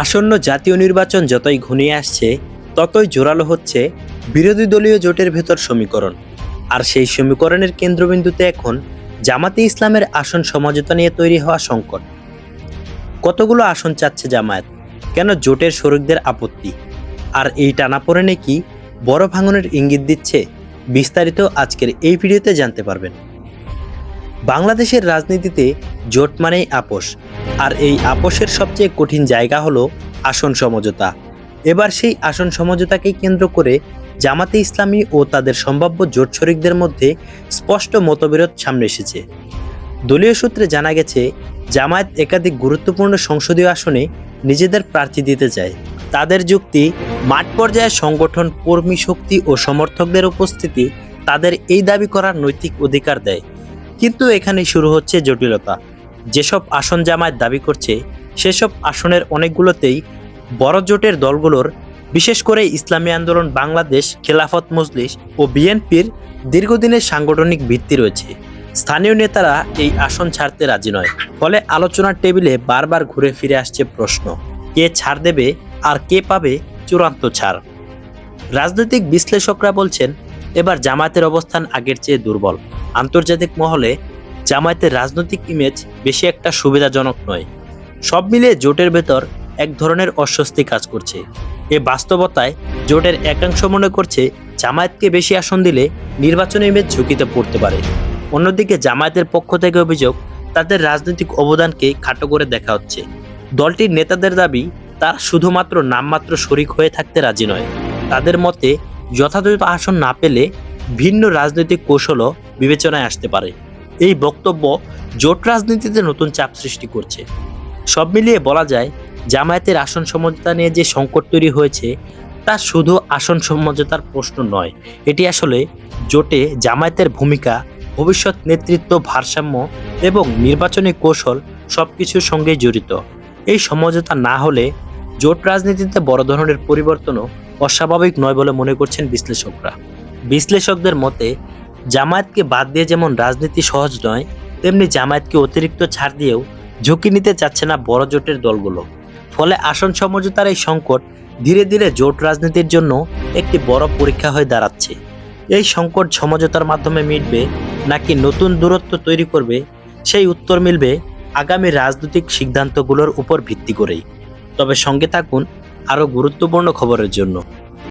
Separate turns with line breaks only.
আসন্ন জাতীয় নির্বাচন যতই ঘনিয়ে আসছে, ততই জোরালো হচ্ছে বিরোধী দলীয় জোটের ভেতর সমীকরণ। আর সেই সমীকরণের কেন্দ্রবিন্দুতে এখন জামাতে ইসলামের আসন সমঝোতা নিয়ে তৈরি হওয়া সংকট। কতগুলো আসন চাচ্ছে জামায়াত? কেন জোটের শরিকদের আপত্তি? আর এই টানাপোড়েনে কি বড় ভাঙনের ইঙ্গিত দিচ্ছে? বিস্তারিত আজকের এই ভিডিওতে জানতে পারবেন। বাংলাদেশের রাজনীতিতে জোট মানেই আপোষ। আর এই আপোষের সবচেয়ে কঠিন জায়গা হলো আসন সমঝোতা। এবার সেই আসন সমঝোতাকে কেন্দ্র করে জামাতে ইসলামী ও তাদের সম্ভাব্য জোট শরিকদের মধ্যে স্পষ্ট মতবিরোধ সামনে এসেছে। দলীয় সূত্রে জানা গেছে, জামায়াত একাধিক গুরুত্বপূর্ণ সংসদীয় আসনে নিজেদের প্রার্থী দিতে চায়। তাদের যুক্তি, মাঠ পর্যায়ে সংগঠন কর্মী শক্তি ও সমর্থকদের উপস্থিতি তাদের এই দাবি করার নৈতিক অধিকার দেয়। কিন্তু এখানে শুরু হচ্ছে জটিলতা। যেসব আসন জামায়াত দাবি করছে, সেসব আসনের অনেকগুলোতেই বড় জোটের দলগুলোর, বিশেষ করে ইসলামী আন্দোলন, বাংলাদেশ, খেলাফত মজলিস ও বিএনপির দীর্ঘদিনের সাংগঠনিক ভিত্তি রয়েছে। স্থানীয় নেতারা এই আসন ছাড়তে রাজি নয়, ফলে আলোচনার টেবিলে বারবার ঘুরে ফিরে আসছে প্রশ্ন, কে ছাড় দেবে আর কে পাবে চূড়ান্ত ছাড়। রাজনৈতিক বিশ্লেষকরা বলছেন, এবার জামায়াতের অবস্থান আগের চেয়ে দুর্বল। আন্তর্জাতিক মহলে জামায়াতের রাজনৈতিক ইমেজ বেশি একটা সুবিধাজনক নয়। সব মিলিয়ে জোটের ভেতর এক ধরনের অস্বস্তি কাজ করছে। এ বাস্তবতায় জোটের একাংশ মনে করছে জামায়াতকে বেশি আসন দিলে নির্বাচনী ইমেজ ঝুঁকিতে পড়তে পারে। অন্যদিকে জামায়াতের পক্ষ থেকে অভিযোগ, তাদের রাজনৈতিক অবদানকে খাটো করে দেখা হচ্ছে। দলটির নেতাদের দাবি, তারা শুধুমাত্র নামমাত্র শরিক হয়ে থাকতে রাজি নয়। তাদের মতে যথাযথ আসন না পেলে ভিন্ন রাজনৈতিক কৌশলও বিবেচনায় আসতে পারে। এই বক্তব্য জোট রাজনীতিতে নতুন চাপ সৃষ্টি করছে। সব মিলিয়ে বলা যায়, জামায়াতের আসন সমঝোতা নিয়ে যে সংকট তৈরি হয়েছে, তা শুধু আসন সমঝোতার প্রশ্ন নয়। এটি আসলে জোটে জামায়াতের ভূমিকা, ভবিষ্যৎ নেতৃত্ব ভারসাম্য এবং নির্বাচনী কৌশল সব কিছুর সঙ্গেই জড়িত। এই সমঝোতা না হলে জোট রাজনীতিতে বড় ধরনের পরিবর্তনও অস্বাভাবিক নয় বলে মনে করছেন বিশ্লেষকরা। বিশ্লেষকদের মতে জামায়াতকে বাদ দিয়ে যেমন রাজনীতি সহজ নয়, তেমনি জামায়াতকে অতিরিক্ত ছাড় দিয়েও ঝুঁকি নিতে চাচ্ছে না বড় জোটের দলগুলো। ফলে আসন সমঝোতার এই সংকট ধীরে ধীরে জোট রাজনীতির জন্য একটি বড় পরীক্ষা হয়ে দাঁড়াচ্ছে। এই সংকট সমঝোতার মাধ্যমে মিটবে নাকি নতুন দূরত্ব তৈরি করবে, সেই উত্তর মিলবে আগামী রাজনৈতিক সিদ্ধান্তগুলোর উপর ভিত্তি করেই। তবে সঙ্গে থাকুন আরও গুরুত্বপূর্ণ খবরের জন্য।